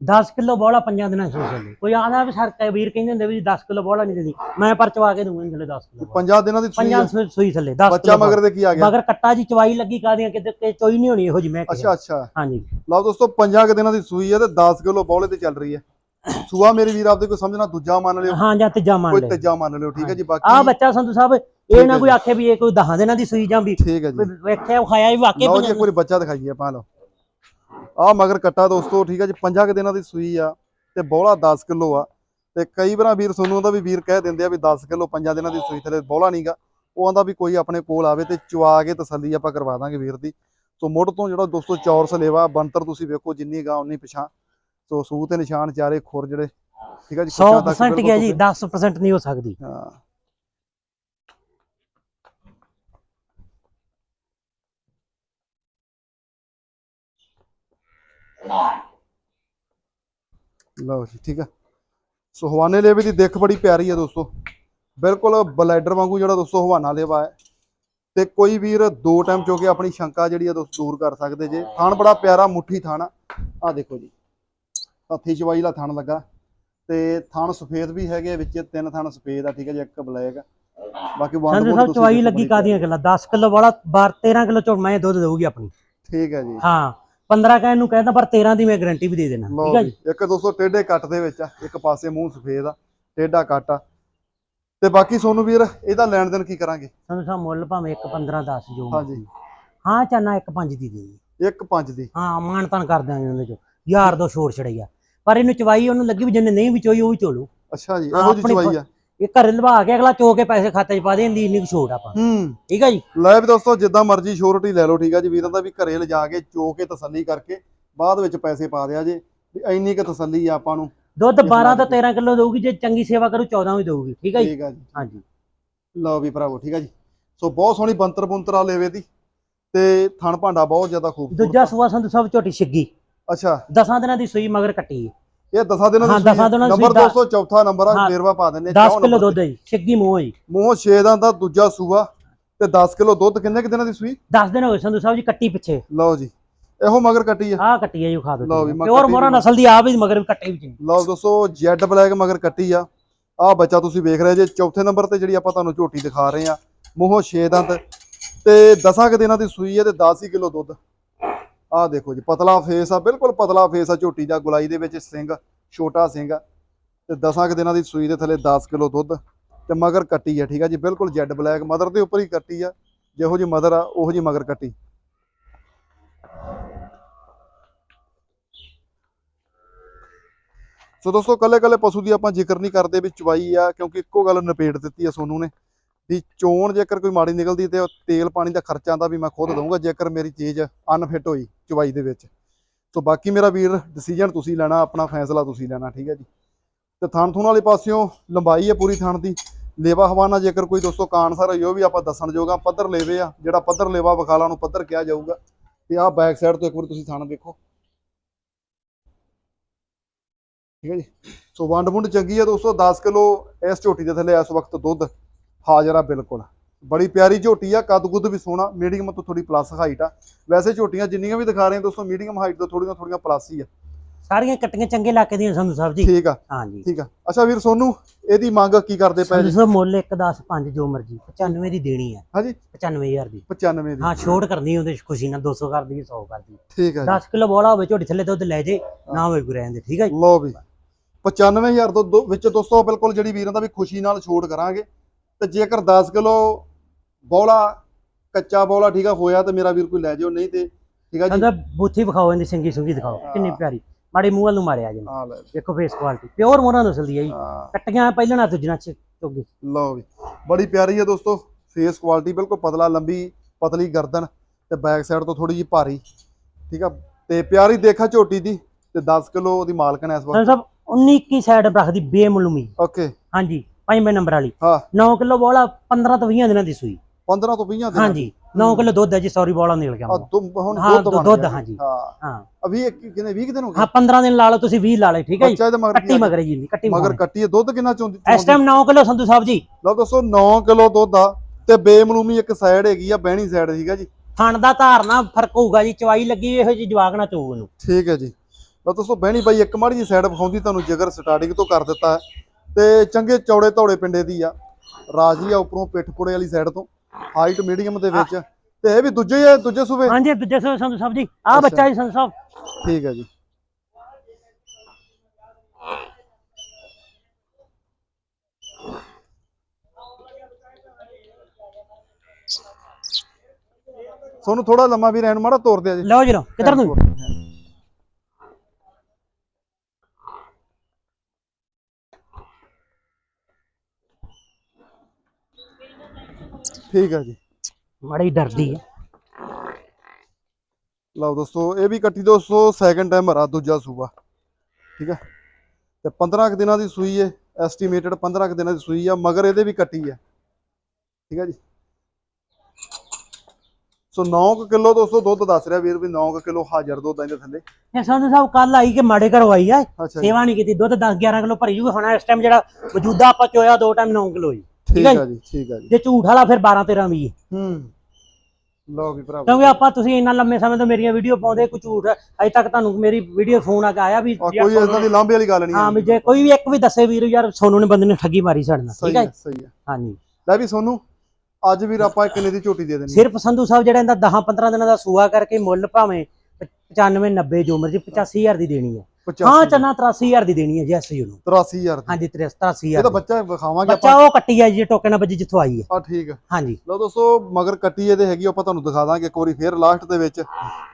10 ਕਿਲੋ ਬੋਲਾ ਪੰਜਾਂ ਦਿਨਾਂ ਚ ਸੋਚ ਲਈ ਕੋਈ ਆਂਦਾ ਵੀ ਸਰ ਵੀਰ ਕਹਿੰਦੇ ਹੁੰਦੇ ਵੀ 10 ਕਿਲੋ ਬੋਲਾ ਨਹੀਂ ਦਿੰਦੀ। ਮੈਂ ਪਰਚਵਾ ਕੇ ਦੂੰਗਾ ਥੱਲੇ 10 ਕਿਲੋ ਪੰਜਾਂ ਦਿਨਾਂ ਦੀ ਸੂਈ ਪੰਜਾਂ ਸੂਈ ਥੱਲੇ 10 ਬੱਚਾ ਮਗਰ ਦੇ ਕੀ ਆ ਗਿਆ? ਮਗਰ ਕੱਟਾ ਜੀ ਚਵਾਈ ਲੱਗੀ ਕਾਦੀਆਂ ਕਿਤੇ ਕਿ ਚੋਈ ਨਹੀਂ ਹੋਣੀ ਇਹੋ ਜੀ ਮੈਂ ਅੱਛਾ ਅੱਛਾ। ਹਾਂਜੀ। ਲਓ ਦੋਸਤੋ ਪੰਜਾਂ ਕੁ ਦਿਨਾਂ ਦੀ ਸੂਈ ਆ ਤੇ 10 ਕਿਲੋ ਬੌਲੇ ਤੇ ਚੱਲ ਰਹੀ ਹੈ ਸੂਆ ਮੇਰੇ ਵੀਰ ਆਪਦੇ ਕੋਈ ਸਮਝਣਾ ਦੂਜਾ ਮੰਨ ਲਿਓ। ਹਾਂ ਜਾਂ ਤੀਜਾ ਮੰਨ ਕੋਈ ਲੈ ਤੀਜਾ ਮੰਨ ਲਿਓ ਠੀਕ ਹੈ ਜੀ ਆ ਬਾਕੀ ਬੱਚਾ ਸੰਧੂ ਸਾਹਿਬ ਇਹ ਨਾ ਕੋਈ। ਆਖੇ ਵੀ ਇਹ ਕੋਈ ਦਹਾਂ ਦਿਨਾਂ ਦੀ ਸੂਈ ਜਾਂ ਵੀ ਠੀਕ ਹੈ ਜੀ। ਵੇਖਿਆ ਖਾਇਆ ਵੀ ਵਾਕਈ ਲਓ ਜੀ ਵਾਰੀ ਬੱਚਾ ਦਿਖਾਈਏ ਆਪਾਂ ਲਓ। ਆ ਮਗਰ ਕੱਟਾ ਦੋਸਤੋ ਠੀਕ ਹੈ ਜੀ ਪੰਜਾਂ ਕੁ ਦਿਨਾਂ ਦੀ ਸੂਈ ਆ ਤੇ ਬੋਲਾ 10 ਕਿਲੋ ਆ। ਤੇ ਕਈ ਵਾਰਾਂ ਵੀਰ ਸੋਨੂੰ ਉਹਦਾ ਵੀ ਵੀਰ ਕਹਿ ਦਿੰਦੇ ਆ ਵੀ 10 ਕਿਲੋ ਪੰਜਾਂ ਦਿਨਾਂ ਦੀ ਸੂਈ ਥਲੇ ਬੋਲਾ ਨਹੀਂਗਾ ਉਹ ਆਂਦਾ ਵੀ ਕੋਈ ਆਪਣੇ ਕੋਲ ਆਵੇ ਤੇ ਚਵਾ ਕੇ ਤਸੱਲੀ ਆਪਾਂ ਕਰਵਾ ਦਾਂਗੇ ਵੀਰ ਦੀ। ਸੋ ਮੁੱਢ ਤੋਂ ਜਿਹੜਾ ਦੋਸਤੋ ਚੌਰਸ ਲੇਵਾ ਬੰਤਰ ਤੁਸੀਂ ਵੇਖੋ ਜਿੰਨੀ ਗਾ ਉਨੀ ਪਿਛਾਂ। ਸੋ ਸੂ ਤੇ ਨਿਸ਼ਾਨ ਚਾਰੇ ਖੁਰ ਜਿਹੜੇ ਠੀਕ ਹੈ ਜੀ ਖੁਸ਼ਾਂ ਤੱਕ 100% ਗਿਆ ਜੀ? ਬਿਲਕੁਲ 10% ਨਹੀਂ ਹੋ ਸਕਦੀ। ਹਾਂ। ਲਓ ਜੀ ਠੀਕ ਆ। ਸੋ ਹਵਾਨੇ ਲੇਵੇ ਦੀ ਦਿੱਖ ਬੜੀ ਪਿਆਰੀ ਆ ਦੋਸਤੋ। ਬਿਲਕੁਲ ਬਲੈਡਰ ਵਾਂਗੂ ਜਿਹੜਾ ਦੋਸਤੋ ਹਵਾਨਾ ਲੇਵਾ ਹੈ। ਤੇ ਕੋਈ ਵੀਰ ਦੋ ਟਾਈਮ ਚੋ ਕੇ ਆਪਣੀ ਸ਼ੰਕਾ ਜਿਹੜੀ ਆ ਦੋਸਤੋ ਦੂਰ ਕਰ ਸਕਦੇ ਜੇ। ਥਣ ਬੜਾ ਪਿਆਰਾ ਮੁੱਠੀ ਥਣ ਆ। ਦੇਖੋ ਜੀ। ਹੱਥੀ ਚਵਾਈ ਦਾ ਥਣ ਲੱਗਾ। ਤੇ ਥਣ ਸਫੇਦ ਵੀ ਹੈਗੇ ਵਿੱਚ ਤਿੰਨ ਥਣ ਸਫੇਦ ਆ ਠੀਕ ਹੈ ਜੀ ਇੱਕ ਬਲੈਕ। ਬਾਕੀ ਵੰਡ ਸਾਹਿਬ ਤੁਸੀਂ ਚਵਾਈ ਲੱਗੀ ਕਾਦੀਆਂ ਗੱਲਾਂ? 10 ਕਿਲੋ ਵਾਲਾ 12 13 ਕਿਲੋ ਚੋਂ ਮੈਂ ਦੁੱਧ ਦੇਊਗੀ ਆਪਣੀ। ਠੀਕ ਹੈ ਜੀ। ਹਾਂ 15 ਕਹਿਣ ਨੂੰ ਕਹਿੰਦਾ ਪਰ 13 ਦੀ ਮੈਂ ਗਾਰੰਟੀ ਵੀ ਦੇ ਦੇਣਾ। ਠੀਕ ਹੈ ਜੀ। ਇੱਕ ਦੋਸਤੋ ਟੇਢੇ ਕੱਟ ਦੇ ਵਿੱਚ ਆ ਇੱਕ ਪਾਸੇ ਮੂੰਹ ਸਫੇਦ ਆ ਟੇਢਾ ਕੱਟ ਆ। ਤੇ ਬਾਕੀ ਸੋਨੂੰ ਵੀਰ ਇਹਦਾ ਲੈਣ ਦੇਣ ਕੀ ਕਰਾਂਗੇ? ਸੰਧੂ ਸਾਹਿਬ ਮੁੱਲ ਭਾਵੇਂ 1 15 10 ਜੋ ਹਾਂਜੀ। ਹਾਂ ਚਾਨਾ 1 5 ਦੀ ਦੇ ਦੇ। ਇੱਕ ਪੰਜ ਦੀ। ਹਾਂ ਮਾਨ ਤਾਨ ਕਰ ਦਾਂਗੇ ਉਹਦੇ ਚੋਂ। ਯਾਰ ਦੋ ਛੋੜ ਛੜਈਆ ਪਰ ਇਹਨੂੰ ਚਵਾਈ ਉਹਨੂੰ ਲੱਗੀ ਵੀ ਜਿਹਨੇ ਨਹੀਂ ਵੀ ਚੋਈ ਉਹ ਵੀ ਚੋਲੂ ਅੱਛਾ ਜੀ ਇਹੋ ਜੀ ਆਪਣੀ ਚਵਾਈ ਆ। ਇਹ ਘਰੇ ਲਵਾ ਕੇ ਅਗਲਾ ਚੋ ਕੇ ਪੈਸੇ ਖਾਤੇ 'ਚ ਪਾ ਦੇ ਇੰਦੀ ਇੰਨੀ ਕੁ ਆਪਾਂ। ਹੂੰ। ਠੀਕ ਹੈ ਜੀ? ਲੈ ਵੀ ਦੋਸਤੋ ਜਿੱਦਾਂ ਮਰਜ਼ੀ ਸ਼ੋਰਟੀ ਲੈ ਲਓ ਠੀਕ ਆ ਜੀ। ਵੀਰਾਂ ਦਾ ਵੀ ਘਰੇ ਲਿਜਾ ਕੇ ਚੋ ਕੇ ਤਸੱਲੀ ਕਰਕੇ ਬਾਅਦ ਵਿੱਚ ਪੈਸੇ ਪਾ ਦਿਆ ਜੇ। ਵੀ ਇੰਨੀ ਕੁ ਤਸੱਲੀ ਆ ਆਪਾਂ ਨੂੰ। ਦੁੱਧ ਇਸ 12 ਵਾਰ ਤੋਂ 13 ਕਿਲੋ ਦੇਊਗੀ ਜੇ ਚੰਗੀ ਸੇਵਾ ਕਰੂ 14 ਵੀ ਦੇਊਗੀ। ਠੀਕ ਹੈ ਜੀ? ਠੀਕ ਆ ਜੀ। ਹਾਂਜੀ। ਲਓ ਵੀ ਭਰਾਵੋ ਠੀਕ ਆ ਜੀ। ਸੋ ਬਹੁਤ ਸੋਹਣੀ ਬੰਤਰ ਬੁੰਤਰ ਆ ਲੇਵੇ ਦੀ। ਤੇ ਥਣ ਭਾਂਡਾ ਬਹੁਤ ਜ਼ਿਆਦਾ ਖੂਬਸੂਰਤ ਦੂਜਾ ਆ। ਸੂਆ ਸੰਧੂ ਸਾਹਿਬ ਝੋਟੀ ਛਿੱਗੀ। ਅੱਛਾ। ਦਸਾਂ ਦਿਨਾਂ ਦੀ ਸੂਈ ਮਗਰ ਕੱਟੀ ਹੈ ਇਹ ਦਸਾਂ ਦਿਨਾਂ ਦੀ ਹਾਂ। ਦਸਾਂ ਦਿਨਾਂ ਦੀ ਨੰਬਰ ਸੂਈ 200 ਚੌਥਾ ਨੰਬਰ ਆ ਹਾਂ, ਵੇਰਵਾ ਪਾ ਦਿੰਨੇ 10 ਕਿਲੋ ਦੁੱਧ ਹੈ ਜੀ ਛਿੱਗੀ ਮੂੰਹ ਹੈ ਜੀ। ਮੂੰਹ 6 ਦਾ ਦਾ ਦੂਜਾ ਸੂਆ ਤੇ 10 ਕਿਲੋ ਦੁੱਧ ਕਿੰਨੇ ਕਿ ਦਿਨਾਂ ਦੀ ਸੂਈ? 10 ਦਿਨ ਹੋਏ ਸੰਧੂ ਸਾਹਿਬ ਜੀ ਕੱਟੀ ਪਿੱਛੇ। ਲਓ ਜੀ ਇਹੋ ਮਗਰ ਕੱਟੀ ਆ। ਆਹ ਕੱਟੀ ਹੈ ਜੀ ਖਾ ਦੋ ਮੈਂ ਪਿਓਰ ਕੱਟੀ ਮੋਰਾ ਵੀ- ਨਸਲ ਦੀ ਆ ਵੀ ਮਗਰ ਵੀ ਕੱਟੇ ਵੀ ਜੀ ਲਓ ਦੋਸਤੋ ਜੈਡ ਬਲੈਕ ਮਗਰ ਕੱਟੀ ਆ। ਆ ਬੱਚਾ ਤੁਸੀਂ ਵੇਖ ਰਹੇ ਜੇ ਚੌਥੇ ਨੰਬਰ ਤੇ ਜਿਹੜੀ ਆਪਾਂ ਤੁਹਾਨੂੰ ਝੋਟੀ ਦਿਖਾ ਰਹੇ ਆ। ਮੂੰਹੋਂ 6 ਦੰਦ ਤੇ 10 ਕਿ ਦਿਨਾਂ ਦੀ ਸੂਈ ਹੈ ਤੇ 10 ਹੀ ਕਿਲੋ ਦੁੱਧ। ਆਹ ਦੇਖੋ ਜੀ, ਪਤਲਾ ਫੇਸ ਆ, ਬਿਲਕੁਲ ਪਤਲਾ ਫੇਸ ਆ ਝੋਟੀ ਦਾ, ਗੁਲਾਈ ਦੇ ਵਿੱਚ ਸਿੰਘ, ਛੋਟਾ ਸਿੰਘ ਆ। ਤੇ 10 ਕਿ ਦਿਨਾਂ ਦੀ ਸੂਈ ਦੇ ਥੱਲੇ 10 ਕਿਲੋ ਦੁੱਧ ਤੇ ਮਗਰ ਕੱਟੀ ਆ, ਠੀਕ ਆ ਜੀ, ਬਿਲਕੁਲ ਜੈਡ ਬਲੈਕ, ਮਦਰ ਦੇ ਉੱਪਰ ਹੀ ਕੱਟੀ ਆ, ਜਿਹੋ ਜੀ ਮਦਰ ਆ, ਉਹੋ ਜੀ ਮਗਰ ਕੱਟੀ। ਸੋ ਦੋਸਤੋ ਕੱਲੇ ਕੱਲੇ ਪਸ਼ੂ ਦੀ ਆਪਾਂ ਜ਼ਿਕਰ ਨਹੀਂ ਕਰਦੇ ਵੀ ਚਵਾਈ ਆ, ਕਿਉਂਕਿ ਇੱਕੋ ਗੱਲ ਨਿਪੇੜ ਦਿੱਤੀ ਆ ਸੋਨੂ ਨੇ। ਵੀ ਚੋਣ ਜੇਕਰ ਕੋਈ ਮਾੜੀ ਨਿਕਲਦੀ ਤੇ ਤੇਲ ਪਾਣੀ ਦਾ ਖਰਚਾ ਦਾ ਵੀ ਮੈਂ ਖੁਦ ਦਊਂਗਾ ਜੇਕਰ ਮੇਰੀ ਚੀਜ਼ ਅਨਫਿਟ ਹੋਈ ਚਵਾਈ ਦੇ ਵਿੱਚ। ਸੋ ਬਾਕੀ ਮੇਰਾ ਵੀਰ ਡਿਸੀਜਨ ਤੁਸੀਂ ਲੈਣਾ ਆਪਣਾ ਫੈਸਲਾ ਤੁਸੀਂ ਲੈਣਾ ਠੀਕ ਹੈ ਜੀ। ਤੇ ਥਣ ਥੁਣ ਵਾਲੇ ਪਾਸਿਓਂ ਲੰਬਾਈ ਹੈ ਪੂਰੀ ਥਣ ਦੀ। ਲੇਵਾ ਹਵਾਨਾ ਜੇਕਰ ਕੋਈ ਦੋਸਤੋ ਕਾਨਸਰ ਹੋਈ ਉਹ ਵੀ ਆਪਾਂ ਦੱਸਣ ਜੋਗਾ। ਪੱਧਰ ਲੇਵੇ ਆ ਜਿਹੜਾ ਪੱਧਰ ਲੇਵਾ ਵਿਖਾਲਾ ਨੂੰ ਪੱਧਰ ਕਿਹਾ ਜਾਊਗਾ। ਤੇ ਆਹ ਬੈਕ ਸਾਈਡ ਤੋਂ ਇੱਕ ਵਾਰ ਤੁਸੀਂ ਥਣ ਦੇਖੋ ਠੀਕ ਹੈ ਜੀ। ਸੋ ਵੰਡ ਵੁੰਡ ਚੰਗੀ ਹੈ ਦੋਸਤੋ 10 ਕਿਲੋ ਇਸ ਝੋਟੀ ਦੇ ਥੱਲੇ ਇਸ ਵਕਤ ਦੁੱਧ। ਹਾਜ਼ਰ ਆ ਬਿਲਕੁਲ। ਬੜੀ ਪਿਆਰੀ ਝੋਟੀ ਆ ਕੱਦ ਕੁੱਦ ਵੀ ਸੋਹਣਾ ਮੀਡੀਅਮ ਤੋਂ ਥੋੜੀ ਪਲੱਸ ਹਾਈਟ ਆ। ਵੈਸੇ ਝੋਟੀਆਂ ਜਿੰਨੀਆਂ ਵੀ ਦਿਖਾ ਰਹੇ ਹਾਂ ਦੋਸਤੋ ਮੀਡੀਅਮ ਹਾਈਟ ਤੋਂ ਥੋੜੀਆਂ ਥੋੜੀਆਂ ਪਲੱਸ ਹੀ ਆ। ਸਾਰੀਆਂ ਕੱਟੀਆਂ ਚੰਗੇ ਇਲਾਕੇ ਦੀਆਂ ਸੰਧੂ ਸਾਹਿਬ ਜੀ। ਠੀਕ ਆ। ਹਾਂਜੀ। ਠੀਕ ਆ। ਅੱਛਾ ਵੀਰ ਸੋਨੂੰ ਇਹਦੀ ਮੰਗ ਕੀ ਕਰਦੇ ਪਏ ਜੀ? ਸਾਹਿਬ ਮੁੱਲ 1 10 5 ਜੋ ਮਰਜ਼ੀ 95 ਦੀ ਦੇਣੀ ਹੈ ਹਾਂਜੀ। 95000 ਦੀ। 95 ਦੀ। ਹਾਂ ਛੋਟ ਕਰਨੀ ਉਹਦੇ ਖੁਸ਼ੀ ਨਾਲ 200 ਕਰ ਦੀ 100 ਕਰ ਦੀ ਠੀਕ ਆ 10 ਕਿਲੋ ਬੋਲਾ ਹੋਵੇ ਝੋਟੀ ਥੱਲੇ ਦੁੱਧ ਲੈ ਜੇ ਨਾ ਹੋਵੇ ਕੋਈ ਰਹਿਣ ਦੇ ਠੀਕ ਹੈ ਜੀ। ਲਓ ਵੀ। 95000 ਤੋਂ ਵਿੱਚ ਦੋਸਤੋ ਬਿਲਕੁਲ ਜਿਹੜੀ ਵੀਰਾਂ ਦਾ ਵੀ ਖੁਸ਼ੀ ਨਾਲ ਛੋਟ ਕਰਾਂਗੇ। ਤੇ ਜੇਕਰ 10 ਕਿਲੋ ਬੌਲਾ ਕੱਚਾ ਬੌਲਾ ਠੀਕ ਆ ਹੋਇਆ ਤੇ ਮੇਰਾ ਵੀਰ ਕੋਈ ਲੈ ਜਾਓ ਨਹੀਂ ਤੇ ਠੀਕ ਆ ਜੀ। ਕਹਿੰਦਾ ਬੂਥੀ ਵਿਖਾਓ ਇਹਦੀ ਸਿੰਗੀ ਸੁੰਗੀ ਦਿਖਾਓ ਕਿੰਨੀ। ਪਿਆਰੀ। ਮਾੜੀ ਮੂੰਹ ਵੱਲ ਨੂੰ ਮਾਰਿਆ ਜੀ। ਲੈ ਦੇਖੋ ਫੇਸ ਕੁਆਲਿਟੀ ਪਿਓਰ ਮੋਹਰਾਂ ਨਸਲ ਦੀ ਹੈ ਜੀ। ਕੱਟੀਆਂ ਪਹਿਲਾਂ ਨਾ ਦੂਜਣਾ ਚ ਚੋਗੀ। ਲਓ ਵੀ ਬੜੀ ਪਿਆਰੀ ਹੈ ਦੋਸਤੋ ਫੇਸ ਕੁਆਲਿਟੀ ਬਿਲਕੁਲ ਪਤਲਾ ਲੰਬੀ ਪਤਲੀ ਗਰਦਨ ਤੇ ਬੈਕ ਸਾਈਡ ਤੋਂ ਥੋੜੀ ਜਿਹੀ ਭਾਰੀ ਠੀਕ ਆ। ਤੇ ਪਿਆਰੀ ਦੇਖਾ ਝੋਟੀ ਦੀ ਤੇ 10 ਕਿਲੋ ਉਹਦੀ ਮਾਲਕਣ ਐ ਇਸ ਵਕਤ। ਸਾਹਿਬ 19 21 ਸਾਈਡ ਰੱਖਦੀ ਬੇਮਲੂਮੀ। ਓਕੇ ਹਾਂਜੀ। ਪੰਜਵੇਂ ਨੰਬਰ ਵਾਲੀ। ਹਾਂ। 9 ਕਿਲੋ ਬੋਲਾ 15 ਤੋਂ 20 ਦਿਨਾਂ ਦੀ ਸੂਈ। 15 ਤੋਂ 20 ਦਿਨ ਹਾਂਜੀ 9 ਕਿਲੋ ਦੁੱਧ ਹੈ ਜੀ ਸੌਰੀ ਬੋਲਾ ਨਿਕਲ ਗਿਆ ਹਾਂ, ਦੁੱਧ ਹਾਂਜੀ। ਹਾਂ। ਹਾਂ। ਅਭੀ ਕਿੰਨੇ 20 ਕੁ ਦਿਨ ਹੋ ਗਏ? ਹਾਂ 15 ਦਿਨ ਲਾ ਲਓ ਤੁਸੀਂ 20 ਲਾ ਲਓ ਠੀਕ ਹੈ ਜੀ। ਕੱਟੀ ਮਗਰ ਜੀ ਕੱਟੀ ਮਗਰ ਕੱਟੀ ਹੈ ਦੁੱਧ ਕਿੰਨਾ ਚੋਂਦੀ ਇਸ ਟਾਈਮ 9 ਕਿਲੋ ਸੰਧੂ ਸਾਹਿਬ ਜੀ। ਲਓ ਦੋਸਤੋ 9 ਕਿਲੋ ਦੁੱਧ ਆ ਤੇ ਬੇਮਲੂਮੀ ਇੱਕ ਸਾਈਡ ਹੈਗੀ ਆ ਬਹਿਣੀ ਸਾਈਡ ਸੀਗਾ ਜੀ। ਥਣ ਦਾ ਧਾਰਨਾ ਫ਼ਰਕ ਹੋਊਗਾ ਜੀ ਚਵਾਈ ਲੱਗੀ ਇਹੋ ਜੀ ਜਵਾਕ ਨਾ ਚੋਊ ਨੂੰ ਠੀਕ ਹੈ ਜੀ। ਲਓ ਦੋਸਤੋ ਬਹਿਣੀ ਬਾਈ ਇੱਕ ਮਾੜੀ ਜੀ ਸਾਈਡ ਵਿਖਾਉਂਦੀ ਤੁਹਾਨੂੰ ਜਿਗਰ ਸਟਾਰਟਿੰਗ ਤੋਂ ਕਰ ਦਿੱਤਾ ਹੈ। ਤੇ ਚੰਗੇ ਚੌੜੇ ਧੌੜੇ ਪਿੰਡੇ ਦੀ ਆ। ਰਾਜੀ ਆ ਉੱਪਰੋਂ ਪਿੱਠ ਪੁੜੇ ਵਾਲੀ ਸਾਈਡ ਤੋਂ ਹਾਈਟ ਮੀਡੀਅਮ ਦੇ ਵਿੱਚ। ਤੇ ਇਹ ਵੀ ਦੂਜੇ ਹੀ ਆ ਦੂਜੇ ਸੂਬੇ? ਹਾਂਜੀ ਦੂਜੇ ਸੋ ਸੰਧੂ ਸਾਹਿਬ ਜੀ। ਅੱਛਾ। ਬੱਚਾ ਜੀ ਸੰਧੂ ਸਾਹਿਬ। ਠੀਕ ਹੈ ਜੀ। ਤੁਹਾਨੂੰ ਥੋੜਾ ਲੰਮਾ ਵੀ ਰਹਿਣ ਮਾੜਾ ਤੋਰ ਦਿਆ ਜੀ। ਲਓ ਜੀ ਲਓ ਕਿੱਧਰ ਨੂੰ? ਠੀਕ ਹੈ ਜੀ। ਮਾੜੀ ਡਰਦੀ ਹੈ ਲਓ ਦੋਸਤੋ ਇਹ ਵੀ ਕੱਟੀ ਦੋਸਤੋ ਸੈਕੰਡ ਟਾਈਮ ਹਰਾ ਦੂਜਾ ਸੂਬਾ। ਠੀਕ ਹੈ ਤੇ 15 ਕੁ ਦਿਨਾਂ ਦੀ ਸੂਈ ਹੈ ਐਸਟੀਮੇਟਡ 15 ਕੁ ਦਿਨਾਂ ਦੀ ਸੂਈ ਆ ਮਗਰ ਇਹਦੇ ਵੀ ਕੱਟੀ ਹੈ ਠੀਕ ਹੈ ਜੀ? ਸੋ 9 ਕਿਲੋ ਦੋਸਤੋ ਦੁੱਧ ਦੱਸ ਰਿਹਾ ਵੀਰ ਵੀ 9 ਕਿਲੋ ਹਾਜ਼ਰ ਦੁੱਧ ਇਹਦੇ ਥੱਲੇ। ਇਹ ਸੰਧੂ ਸਾਹਿਬ ਕੱਲ ਆਈ ਕਿ ਮਾੜੇ ਘਰੋਂ ਆਈ ਆ। ਸੇਵਾ ਨਹੀਂ ਕੀਤੀ ਦੁੱਧ 10 11 ਕਿਲੋ ਭਰੀ ਜੂਗਾ। ਹੁਣ ਇਸ ਟਾਈਮ ਜਿਹੜਾ ਮੌਜੂਦਾ ਆਪਾਂ ਚੋਇਆ ਦੋ ਟਾਈਮ 9 ਕਿਲੋ ਜੀ। ਠੀਕ ਹੈ ਜੀ ਠੀਕ ਹੈ ਜੀ। ਜੇ ਝੂਠ ਵਾਲਾ ਫਿਰ 12 13 ਵੀ ਹੈ। ਲਓ ਵੀ ਭਰਾ ਕਿਉਂਕਿ ਆਪਾਂ ਤੁਸੀਂ ਇੰਨਾ ਲੰਮੇ ਸਮੇਂ ਤੋਂ ਮੇਰੀਆਂ ਵੀਡੀਓ ਪਾਉਂਦੇ ਕੋਈ ਝੂਠ ਅਜੇ ਤੱਕ ਤੁਹਾਨੂੰ ਮੇਰੀ ਵੀਡੀਓ ਫੋਨ ਆ ਕੇ ਆਇਆ ਵੀ ਕੋਈ ਇਦਾਂ ਦੀ ਲਾਂਬੇ ਵਾਲੀ ਗੱਲ ਨਹੀਂ ਹਾਂ ਵੀ ਜੇ ਕੋਈ ਵੀ ਇੱਕ ਵੀ ਦੱਸੇ ਵੀਰ ਯਾਰ ਸੋਨੂੰ ਨੇ ਬੰਦੇ ਨੇ ਠੱਗੀ ਮਾਰੀ ਸਹੀ ਠੀਕ ਹੈ ਹੈ ਸਹੀ ਹੈ। ਹਾਂਜੀ। ਲੈ ਵੀ ਸੋਨੂੰ ਅੱਜ ਵੀਰ ਆਪਾਂ ਕਿੰਨੇ ਦੀ ਝੋਟੀ ਦੇ ਦੇਣੀ ਸਿਰਫ ਸੰਧੂ ਸਾਹਿਬ ਜਿਹੜਾ ਇਹਦਾ 10 15 ਦਿਨਾਂ ਦਾ ਸੂਆ ਕਰਕੇ ਮੁੱਲ ਭਾਵੇਂ 95 90 ਜੋ ਮਰਜ਼ੀ 85000 ਦੀ ਦੇਣੀ ਹੈ। 85 ਹਾਂ ਚੰਨਾ 83000 ਦੀ ਦੇਣੀ ਹੈ ਜੀ ਐਸਯੂ ਨੂੰ। 83000 ਦੀ। ਹਾਂਜੀ ਇਹ 83000 ਤਾਂ ਬੱਚਾ ਵਿਖਾਵਾਂਗੇ ਬੱਚਾ ਉਹ ਕੱਟੀ ਹੈ ਜੀ ਟੋਕੇ ਨਾਲ ਵੱਜੀ ਜਿੱਥੋਂ ਆਈ ਹੈ। ਆ ਠੀਕ ਹੈ। ਹਾਂਜੀ। ਲਓ ਦੋਸਤੋ ਮਗਰ ਕੱਟੀ ਇਹਦੇ ਹੈਗੀ ਆਪਾਂ ਤੁਹਾਨੂੰ ਦਿਖਾ ਦਾਂਗੇ ਇੱਕ ਵਾਰੀ ਫੇਰ ਲਾਸਟ ਦੇ ਵਿੱਚ।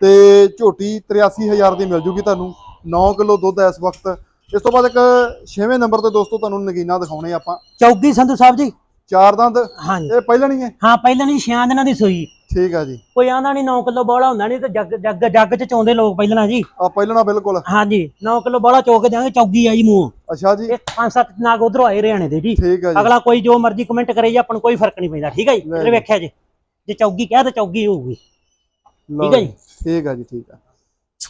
ਤੇ ਝੋਟੀ 83000 ਦੀ ਮਿਲ ਜੂਗੀ ਤੁਹਾਨੂੰ। 9 ਕਿਲੋ ਦੁੱਧ ਇਸ ਵਕਤ। ਇਸ ਤੋਂ ਬਾਅਦ ਇੱਕ 6ਵੇਂ ਨੰਬਰ ਤੇ ਦੋਸਤੋ ਤੁਹਾਨੂੰ ਨਗੀਨਾ ਦਿਖਾਉਣੇ ਆਪਾਂ। ਚੌਗੀ ਸੰਧੂ ਸਾਹਿਬ ਜੀ। ਚਾਰ ਦੰਦ। ਹਾਂਜੀ। ਇਹ ਪਹਿਲਾਂ ਨਹੀਂ ਹੈ? ਹਾਂ ਪਹਿਲਾਂ ਨਹੀਂ ਛਿਆਂ ਦਿਨਾਂ ਦੀ ਸੂਈ। ਠੀਕ ਆ ਜੀ। ਕੋਈ ਆਂਦਾ ਨਹੀਂ 9 ਕਿਲੋ ਬੋਲਾ ਹੁੰਦਾ ਨਹੀਂ ਤੇ ਜੱਗ ਜੱਗ ਜੱਗ ਚ ਚੋਂਦੇ ਲੋਕ ਪਹਿਲਾਂ ਜੀ। ਆ ਪਹਿਲਾਂ ਬਿਲਕੁਲ। ਹਾਂਜੀ 9 ਕਿਲੋ ਬੋਲਾ ਚੋ ਕੇ ਦਿਆਂਗੇ ਚੌਗੀ ਆ ਜੀ ਮੂੰਹ। ਅੱਛਾ ਜੀ। ਇਹ ਪੰਜ ਸੱਤ ਨਾਗ ਉਧਰੋਂ ਆਏ ਹਰਿਆਣੇ ਦੇ ਜੀ। ਠੀਕ ਆ ਜੀ। ਅਗਲਾ ਕੋਈ ਜੋ ਮਰਜ਼ੀ ਕਮੈਂਟ ਕਰੇ ਜੀ ਆਪਾਂ ਨੂੰ ਕੋਈ ਫ਼ਰਕ ਨਹੀਂ ਪੈਂਦਾ। ਠੀਕ ਹੈ ਜੀ? ਇਹ। ਵੇਖਿਆ ਜੀ। ਜੇ ਚੌਗੀ ਕਹਿ ਤਾਂ ਚੌਗੀ ਹੋਊਗੀ। ਠੀਕ ਹੈ ਜੀ। ਠੀਕ ਆ ਜੀ ਠੀਕ ਆ।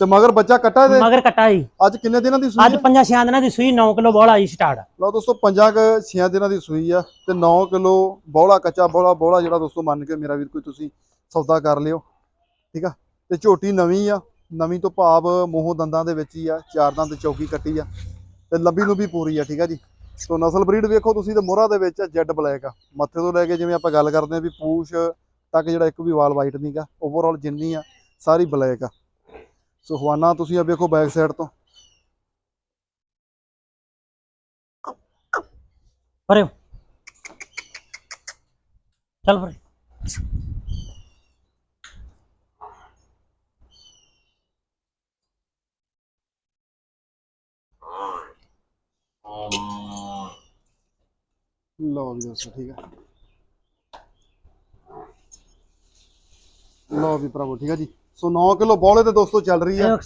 ਤੇ ਮਗਰ ਬੱਚਾ ਕੱਟਾ ਇਹਦੇ? ਮਗਰ ਕਟਾ ਜੀ। ਅੱਜ ਕਿੰਨੇ ਦਿਨਾਂ ਦੀ ਸੂਈ ਅੱਜ ਹੈ ਪੰਜਾਂ ਛਿਆਂ ਦਿਨਾਂ ਦੀ ਸੂਈ 9 ਕਿਲੋ ਬੋਲਾ ਜੀ ਸਟਾਰਟ। ਲਓ ਦੋਸਤੋ ਪੰਜਾਂ ਕ 6 ਦਿਨਾਂ ਦੀ ਸੂਈ ਆ ਤੇ 9 ਕਿਲੋ ਬੋਲਾ ਕੱਚਾ ਬੋਲਾ ਬੋਲਾ ਜਿਹੜਾ ਦੋਸਤੋ ਮੰਨ ਕੇ ਮੇਰਾ ਵੀਰ ਕੋਈ ਤੁਸੀਂ ਸੌਦਾ ਕਰ ਲਿਓ ਠੀਕ ਆ? ਤੇ ਝੋਟੀ ਨਵੀਂ ਆ ਨਵੀਂ ਤੋਂ ਭਾਵ ਮੋਹ ਦੰਦਾਂ ਦੇ ਵਿੱਚ ਹੀ ਆ ਚਾਰ ਦੰਦ ਚੌਕੀ ਕੱਟੀ ਆ ਤੇ ਲੰਬੀ ਨੂੰ ਵੀ ਪੂਰੀ ਆ ਠੀਕ ਆ ਜੀ? ਸੋ ਨਸਲ ਬਰੀਡ ਵੇਖੋ ਤੁਸੀਂ ਤੇ ਮੋਹਰਾ ਦੇ ਵਿੱਚ ਜੈਡ ਬਲੈਕ ਆ। ਮੱਥੇ ਤੋਂ ਲੈ ਕੇ ਜਿਵੇਂ ਆਪਾਂ ਗੱਲ ਕਰਦੇ ਆ ਵੀ ਪੂਛ ਤੱਕ ਜਿਹੜਾ ਇੱਕ ਵੀ ਵਾਲ ਵਾਈਟ ਨਹੀਂਗਾ ਓਵਰਆਲ ਜਿੰਨੀ ਆ ਸਾਰੀ ਬਲੈਕ ਆ। ਸੋ ਹਵਾਨਾ ਤੁਸੀਂ ਆ ਵੇਖੋ ਬੈਕ ਸਾਈਡ ਤੋਂ। ਪਰੇ ਚੱਲ ਪਰੇ। ਲਓ ਵੀ ਦੋਸਤੋ ਠੀਕ ਆ। ਲਓ ਵੀ ਭਰਾਵੋ ਠੀਕ ਆ ਜੀ। ਸੋ 9 ਕਿਲੋ ਬੋਲੇ ਤੇ ਦੋਸਤੋ ਚੱਲ ਰਹੀ ਆ।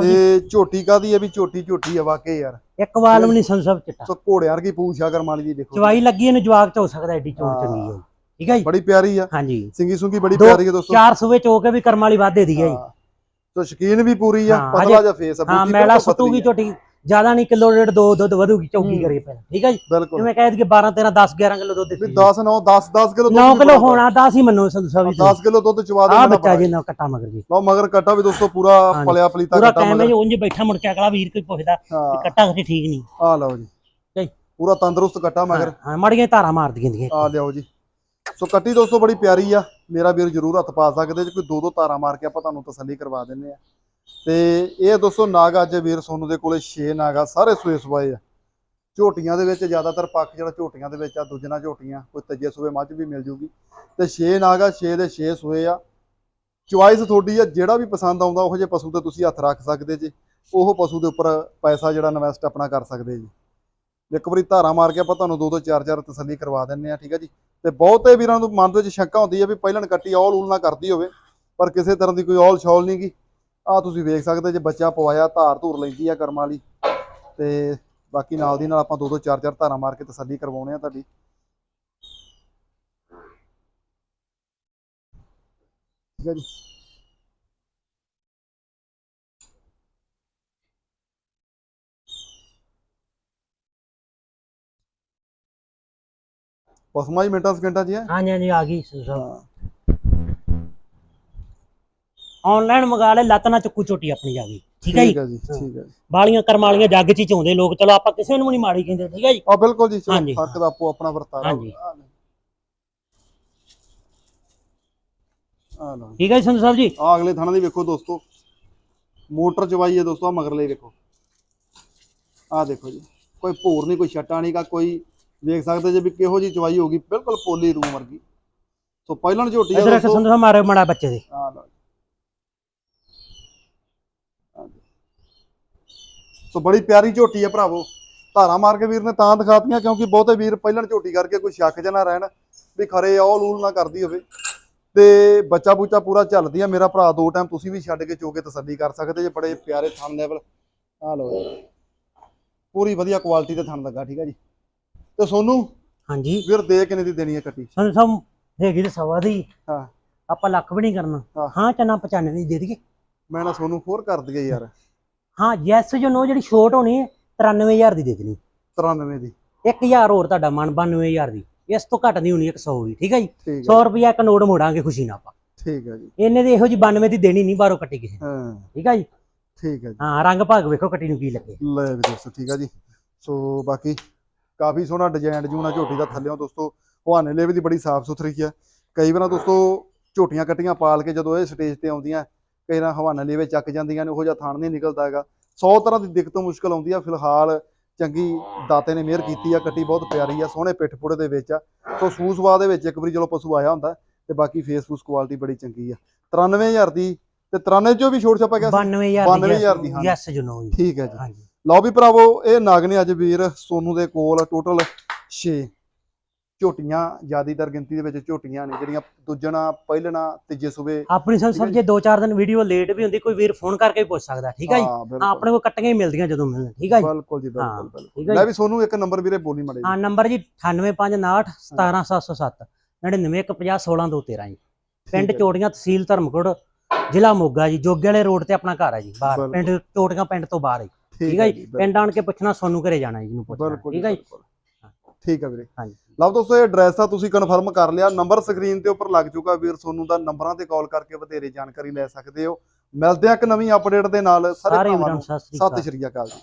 ਤੇ ਝੋਟੀ ਕਾਦੀ ਆ ਵੀ ਝੋਟੀ ਝੋਟੀ ਆ ਵਾਕਈ ਯਾਰ। ਇੱਕ ਵਾਲ ਵੀ ਨਹੀਂ ਸੰਧੂ ਸਾਹਿਬ ਚਿੱਟਾ ਸੋ ਘੋੜਿਆਂ ਵਰਗੀ ਪੂਛ ਆ ਕਰਮਾਲੀ ਦੀ ਦੇਖੋ। ਚਵਾਈ ਲੱਗੀ ਇਹਨੂੰ ਜਵਾਕ ਚ ਹੋ ਸਕਦਾ ਐਡੀ ਹਾਂ। ਚੰਗੀ ਹੈ। ਠੀਕ ਹੈ ਜੀ? ਬੜੀ ਪਿਆਰੀ ਆ। ਹਾਂਜੀ। ਸਿੰਗੀ ਸੁੰਗੀ ਬੜੀ ਪਿਆਰੀ ਆ ਦੋਸਤੋ। ਚਾਰ ਸੂਵੇ ਚੋ ਕੇ ਵੀ ਕਰਮ ਵਾਲੀ ਵਾਧੇ ਦੀ ਹੈ ਜੀ। ਹਾਂ। ਸੋ ਸ਼ਕੀਨ ਵੀ ਪੂਰੀ ਆ ਹਾਂ, ਪਤਲਾ ਜਿਹਾ ਫੇਸ ਆ। ਹਾਂ ਮੈਲਾ ਆ। ਝੋਟੀ। ਜ਼ਿਆਦਾ ਨਹੀਂ ਕਿਲੋ ਡੇਢ ਦੋ ਦੁੱਧ ਵਧੂਗੀ ਚੌਕੀ। ਕਰੇ ਪਹਿਲਾਂ। ਠੀਕ ਹੈ ਜੀ? ਬਿਲਕੁਲ। ਜਿਵੇਂ ਕਹਿ ਦਈਏ 12 13 10 11 ਕਿਲੋ ਦੁੱਧ ਵੀ ਦਿੱਤੀ 10 9 10 10 ਕਿਲੋ 9 ਕਿਲੋ ਹੋਣਾ 10 ਹੀ ਮੰਨੋ ਸੰਧੂ ਸਾਹਿਬ ਜੀ 10 ਕਿਲੋ ਦੁੱਧ ਚਵਾ ਆ ਦੇ ਬੱਚਾ ਜੀ ਨਾ ਕੱਟਾ ਮਗਰ ਜੀ। ਲਓ ਮਗਰ ਕੱਟਾ ਵੀ ਦੋਸਤੋ ਪੂਰਾ। ਪਲਿਆ ਪਲੀਤਾ ਪੂਰਾ ਕੱਟਾ ਟਾਈਮ ਹੈ ਮਗਰ। ਜੀ ਉਂਝ ਬੈਠਾ ਮੁੜ ਕੇ ਅਗਲਾ ਵੀਰ ਕੋਈ ਪੁੱਛਦਾ ਕੱਟਾ ਕਿਤੇ ਠੀਕ ਨਹੀਂ। ਆ ਲਓ ਜੀ। ਪੂਰਾ ਤੰਦਰੁਸਤ ਕੱਟਾ ਮਗਰ। ਹਾਂ ਮਾੜੀਆਂ ਧਾਰਾਂ ਮਾਰ ਦੀਆਂ ਆ ਲਿਆਓ ਜੀ। ਸੋ ਕੱਟੀ ਦੋਸਤੋ ਬੜੀ ਪਿਆਰੀ ਆ। ਮੇਰਾ ਵੀਰ ਜਰੂਰ ਹੱਥ ਪਾ ਸਕਦੇ ਜੇ ਕੋਈ ਦੋ ਦੋ ਤਾਰਾਂ ਮਾਰ ਕੇ ਆਪਾਂ ਤੁਹਾਨੂੰ ਤਸੱਲੀ ਕਰਵਾ ਦਿੰਨੇ ਆ। ਤੇ ਇਹ ਦੋਸਤੋ ਨਾਗ ਅੱਜ ਵੀਰ ਸੋਨੂ ਦੇ ਕੋਲੇ 6 ਨਾਗਾ, ਸਾਰੇ ਸੂਏ ਸਵਾਏ ਆ। ਝੋਟੀਆਂ ਦੇ ਵਿੱਚ ਜ਼ਿਆਦਾਤਰ ਪੱਕ ਜਿਹੜਾ ਝੋਟੀਆਂ ਦੇ ਵਿੱਚ ਆ ਦੂਜਣਾ ਝੋਟੀਆਂ, ਕੋਈ ਤੱਜੇ ਸੂਏ ਮੱਝ ਵੀ ਮਿਲ ਜੂਗੀ। ਤੇ 6 ਨਾਗਾ 6 ਦੇ 6 ਸੂਏ ਆ। ਚੁਆਇਸ ਤੁਹਾਡੀ ਆ, ਜਿਹੜਾ ਵੀ ਪਸੰਦ ਆਉਂਦਾ, ਉਹੋ ਜਿਹੇ ਪਸ਼ੂ ਤੇ ਤੁਸੀਂ ਹੱਥ ਰੱਖ ਸਕਦੇ ਜੇ। ਉਹ ਪਸ਼ੂ ਦੇ ਉੱਪਰ ਪੈਸਾ ਜਿਹੜਾ ਇਨਵੈਸਟ ਆਪਣਾ ਕਰ ਸਕਦੇ ਜੀ। ਇੱਕ ਵਾਰੀ ਧਾਰਾ ਮਾਰ ਕੇ ਆਪਾਂ ਤੁਹਾਨੂੰ ਦੋ ਦੋ ਚਾਰ ਚਾਰ ਤਸੱਲੀ ਕਰਵਾ ਦਿੰਨੇ ਆ, ਠੀਕ ਹੈ ਜੀ। ਤੇ ਬਹੁਤੇ ਵੀਰਾਂ ਨੂੰ ਮਨ ਦੇ ਵਿੱਚ ਸ਼ੰਕਾ ਹੁੰਦੀ ਹੈ ਵੀ ਪਹਿਲਾਂ ਕੱਟੀ ਔਲ ਊਲ ਨਾ ਕਰਦੀ ਹੋਵੇ, ਪਰ ਕਿਸੇ ਤਰ੍ਹਾਂ ਦੀ ਕੋਈ ਔਲ ਸ਼ੌਲ ਨਹੀਂ ਗੀ। ਆ ਤੁਸੀਂ ਵੇਖ ਸਕਦੇ ਜੇ ਬੱਚਾ ਪਵਾਇਆ ਧਾਰ ਧੂਰ ਲੈਂਦੀ ਆ ਕਰਮਾਂ ਵਾਲੀ। ਤੇ ਬਾਕੀ ਨਾਲ ਦੀ ਨਾਲ ਆਪਾਂ ਦੋ ਦੋ ਚਾਰ ਚਾਰ ਧਾਰਾ ਮਾਰ ਕੇ ਤਸੱਲੀ ਕਰਵਾਉਣੇ ਆ ਤੁਹਾਡੀ। ਠੀਕ ਹੈ ਜੀ। ਪਸਮਾ ਹੀ ਮਿੰਟਾਂ ਸਕਿੰਟਾਂ 'ਚ ਹੀ ਹੈ। ਹਾਂਜੀ ਹਾਂਜੀ ਆ ਗਈ। ਹਾਂ। ਆਨਲਾਈਨ ਮੰਗਾ ਲੈ ਲੱਤ ਨਾ ਚੱਕੂ ਝੋਟੀ ਆਪਣੀ ਜਾ ਗਈ। ਠੀਕ ਹੈ ਜੀ? ਠੀਕ ਹੈ ਜੀ ਠੀਕ ਹੈ ਬਾਲੀਆਂ ਕਰਮ ਵਾਲੀਆਂ ਜੱਗ ਚ ਹੀ ਚਾਉਂਦੇ ਲੋਕ। ਚਲੋ ਆਪਾਂ ਕਿਸੇ ਨੂੰ ਨਹੀਂ ਮਾੜੀ ਕਹਿੰਦੇ ਠੀਕ ਹੈ ਜੀ? ਆ ਬਿਲਕੁਲ ਜੀ ਹਾਂਜੀ। ਫ਼ਰਕ ਦਾ ਆਪੋ ਆਪਣਾ ਵਰਤਾਰਾ ਹਾਂਜੀ। ਆ ਲਓ। ਠੀਕ ਹੈ ਜੀ ਸੰਧੂ ਸਾਹਿਬ ਜੀ? ਆ ਅਗਲੇ ਥਾਣਾ ਦੀ ਵੇਖੋ ਦੋਸਤੋ। ਮੋਟਰ ਚਵਾਈ ਹੈ ਦੋਸਤੋ ਆ ਮਗਰਲੇ ਵੇਖੋ। ਆ ਦੇਖੋ ਜੀ। ਕੋਈ ਭੋਰ ਨਹੀਂ ਕੋਈ ਛੱਟਾ ਨਹੀਂ ਕਾ ਕੋਈ ਵੇਖ ਸਕਦੇ ਜੇ ਵੀ ਕਿਹੋ ਜੀ ਚਵਾਈ ਹੋਗੀ ਬਿਲਕੁਲ ਪੋਲੀ ਰੂਮ ਵਰਗੀ। ਸੋ ਪਹਿਲਣ ਝੋਟੀ ਆ ਇਧਰ ਇੱਕ ਦੋਸਤੋ। ਸੰਧੂ ਸਾਹਿਬ ਮਾਰੇ ਮੜਾ ਬੱਚੇ ਦੇ। ਆ ਲਓ ਜੀ। ਆ ਜੀ। ਸੋ ਬੜੀ ਪਿਆਰੀ ਝੋਟੀ ਹੈ ਭਰਾਵੋ। ਧਾਰਾ ਮਾਰ ਕੇ ਵੀਰ ਨੇ ਤਾਂ ਦਿਖਾਤੀਆਂ ਕਿਉਂਕਿ ਬਹੁਤੇ ਵੀਰ ਪਹਿਲਣ ਝੋਟੀ ਕਰਕੇ ਕੋਈ ਸ਼ੱਕ ਜਿਹਾ ਨਾ ਰਹਿਣ ਵੀ ਖਰੇ ਔਲ ਊਲ ਨਾ ਕਰਦੀ ਹੋਵੇ। ਤੇ ਬੱਚਾ ਬੂਚਾ ਪੂਰਾ ਚੱਲਦੀ ਆ ਮੇਰਾ ਭਰਾ ਦੋ ਟਾਈਮ ਤੁਸੀਂ ਵੀ ਛੱਡ ਕੇ ਚੋ ਕੇ ਤਸੱਲੀ ਕਰ ਸਕਦੇ ਜੇ ਬੜੇ ਪਿਆਰੇ ਥਣ ਲੈਵਲ ਆ ਲਓ। ਪੂਰੀ ਵਧੀਆ ਕੁਆਲਿਟੀ ਦੇ ਥਣ ਲੱਗਾ ਠੀਕ ਹੈ ਜੀ। ਤੇ ਸੋਨੂੰ ਹਾਂਜੀ। ਵੀਰ ਦੇ ਕਿੰਨੇ ਦੀ ਦੇਣੀ ਹੈ ਕੱਟੀ ਸੰਧੂ ਸਾਹਿਬ ਹੈਗੀ ਤੇ ਸਵਾ ਦੀ। ਹਾਂ। ਆਪਾਂ ਲੱਖ ਵੀ ਨਹੀਂ ਕਰਨਾ। ਹਾਂ। ਚੰਨਾ 95 ਦੀ ਦੇ ਦਈਏ। ਮੈਂ ਨਾ ਸੋਨੂੰ ਫੋਰ ਕਰ ਦਈਏ ਯਾਰ। ਹਾਂ ਯੈਸ ਜੋ ਨੋ ਜਿਹੜੀ ਛੋਟ ਹੋਣੀ ਹੈ 93000 ਦੀ ਦੇ ਦੇਣੀ। 93 ਦੀ। 1000 ਹੋਰ ਤੁਹਾਡਾ ਮਨ 92000 ਦੀ। ਇਸ ਤੋਂ ਘੱਟ ਨਹੀਂ ਹੋਣੀ 100 ਦੀ ਠੀਕ ਹੈ ਜੀ? ਠੀਕ 100 ਹੈ ਰੁਪਿਆ ਇੱਕ ਨੋਟ ਮੋੜਾਂਗੇ ਖੁਸ਼ੀ ਨਾਲ ਆਪਾਂ। ਠੀਕ ਹੈ ਜੀ। ਇਹਨੇ ਦੇ ਇਹੋ ਜੀ 92 ਦੀ ਦੇਣੀ ਨਹੀਂ ਬਾਹਰੋਂ ਕੱਟੀ ਕਿਸੇ ਨੇ, ਹਾਂ। ਠੀਕ ਹੈ ਜੀ? ਠੀਕ ਹੈ ਜੀ। ਹਾਂ ਰੰਗ ਭਾਗ ਵੇਖੋ ਕੱਟੀ ਨੂੰ ਕੀ ਲੱਗੇ। ਲੈ ਵੀ ਦੋਸਤੋ ਠੀਕ ਆ ਜੀ। ਸੋ ਬਾਕੀ ਕਾਫੀ ਸੋਹਣਾ ਡਿਜ਼ਾਈਨ ਜੂਣਾ ਝੋਟੀ ਦਾ ਥੱਲਿਓਂ ਦੋਸਤੋ ਹਵਾਨੇ ਲੇਵੇ ਦੀ ਬੜੀ ਸਾਫ਼ ਸੁਥਰੀ ਆ। ਕਈ ਵਾਰਾਂ ਦੋਸਤੋ ਝੋਟੀਆਂ ਕੱਟੀਆਂ ਪਾਲ ਕੇ ਜਦੋਂ ਇਹ ਸਟੇਜ ਤੇ ਆਉਂਦੀਆਂ ਕਈ ਵਾਰ ਹਵਾਨੇ ਲੇਵੇ ਚੱਕ ਜਾਂਦੀਆਂ ਨੇ ਉਹੋ ਜਿਹਾ ਥਣ ਨਹੀਂ ਨਿਕਲਦਾ ਹੈਗਾ। 100 ਤਰ੍ਹਾਂ ਦੀ ਦਿੱਕਤ ਮੁਸ਼ਕਲ ਆਉਂਦੀ ਆ ਫਿਲਹਾਲ ਚੰਗੀ ਦਾਤੇ ਨੇ ਮਿਹਰ ਕੀਤੀ ਆ ਕੱਟੀ ਬਹੁਤ ਪਿਆਰੀ ਆ ਸੋਹਣੇ ਪਿੱਠ ਪੁੜੇ ਦੇ ਵਿੱਚ ਆ। ਸੋ ਸੂਸਵਾ ਦੇ ਵਿੱਚ ਇੱਕ ਵਾਰੀ ਚਲੋ ਪਸ਼ੂ ਆਇਆ ਹੁੰਦਾ ਤੇ ਬਾਕੀ ਫੇਸ ਫੂਸ ਕੁਆਲਿਟੀ ਬੜੀ ਚੰਗੀ ਆ। 93000 ਦੀ ਤੇ 93 ਚੋਂ ਵੀ ਛੋਟ ਛਾਪਾ ਗਿਆ ਸੀ? 92000 92,000 ਦੀ, ਹਾਂ। ਯੈਸ ਜੋ ਨੋ ਜੀ ਠੀਕ ਹੈ ਜੀ। ਲਓ ਵੀ ਭਰਾਵੋ ਇਹ ਨਾਗ ਨੇ ਅੱਜ ਵੀਰ ਸੋਨੂ ਦੇ ਕੋਲ ਟੋਟਲ 6 ਝੋਟੀਆਂ ਜ਼ਿਆਦੀਤਰ ਗਿਣਤੀ ਦੇ ਵਿੱਚ ਝੋਟੀਆਂ ਨੇ ਜਿਹੜੀਆਂ ਦੂਜਣਾ ਪਹਿਲਣਾ ਤੀਜੇ ਸੂਬੇ ਆਪਣੀ ਸੰਗ ਸਭ ਜੇ। 2-4 ਦਿਨ ਵੀਡੀਓ ਲੇਟ ਵੀ ਹੁੰਦੀ ਕੋਈ ਵੀਰ ਫੋਨ ਕਰਕੇ ਵੀ ਪੁੱਛ ਸਕਦਾ ਠੀਕ ਹੈ ਜੀ? ਆਪਣੇ ਕੋਲ ਕੱਟੀਆਂ ਹੀ ਮਿਲਦੀਆਂ ਜਦੋਂ ਮਿਲਣ ਠੀਕ ਹੈ ਜੀ? ਬਿਲਕੁਲ ਜੀ ਬਿਲਕੁਲ ਜੀ। ਵੀ ਸੋਨੂ ਇੱਕ ਨੰਬਰ ਵੀਰੇ ਬੋਲੀ ਮੜੇ ਹਾਂ ਨੰਬਰ ਜੀ 98559 17707 9915016213 ਜੀ। ਪਿੰਡ ਚੋੜੀਆਂ ਤਹਿਸੀਲ ਧਰਮਕੋਟ ਜ਼ਿਲ੍ਹਾ ਮੋਗਾ ਜੀ ਜੋਗੇ ਵਾਲੇ ਰੋਡ ਤੇ ਆਪਣਾ ਘਰ ਹੈ ਜੀ ਬਾਹਰ। ਪਿੰਡ ਚੋੜੀਆਂ ਪਿੰਡ ਤੋਂ ਬਾਹਰ ਹੈ। ਠੀਕ ਹੈ ਜੀ ਪਿੰਡ ਆਣ ਕੇ ਪੁੱਛਣਾ ਸੋਨੂੰ ਘਰੇ ਜਾਣਾ ਜੀ ਨੂੰ ਪੁੱਛਣਾ ਠੀਕ ਹੈ ਜੀ। ਠੀਕ ਹੈ ਵੀਰੇ। ਹਾਂਜੀ। ਲਓ ਦੋਸਤੋ ਇਹ ਐਡਰੈਸ ਆ ਤੁਸੀਂ ਕਨਫਰਮ ਕਰ ਲਿਆ। ਨੰਬਰ ਸਕਰੀਨ ਤੇ ਉੱਪਰ ਲੱਗ ਚੁੱਕਾ ਵੀਰ ਸੋਨੂ ਦਾ ਨੰਬਰਾਂ ਤੇ ਕਾਲ ਕਰਕੇ ਵਧੇਰੇ ਜਾਣਕਾਰੀ ਲੈ ਸਕਦੇ ਹੋ। ਮਿਲਦੇ ਆ ਇੱਕ ਨਵੀਂ ਅਪਡੇਟ ਦੇ ਨਾਲ। ਸਾਰੇ ਭਰਾਵਾਂ ਨੂੰ ਸਤਿ ਸ਼੍ਰੀ ਅਕਾਲ ਜੀ।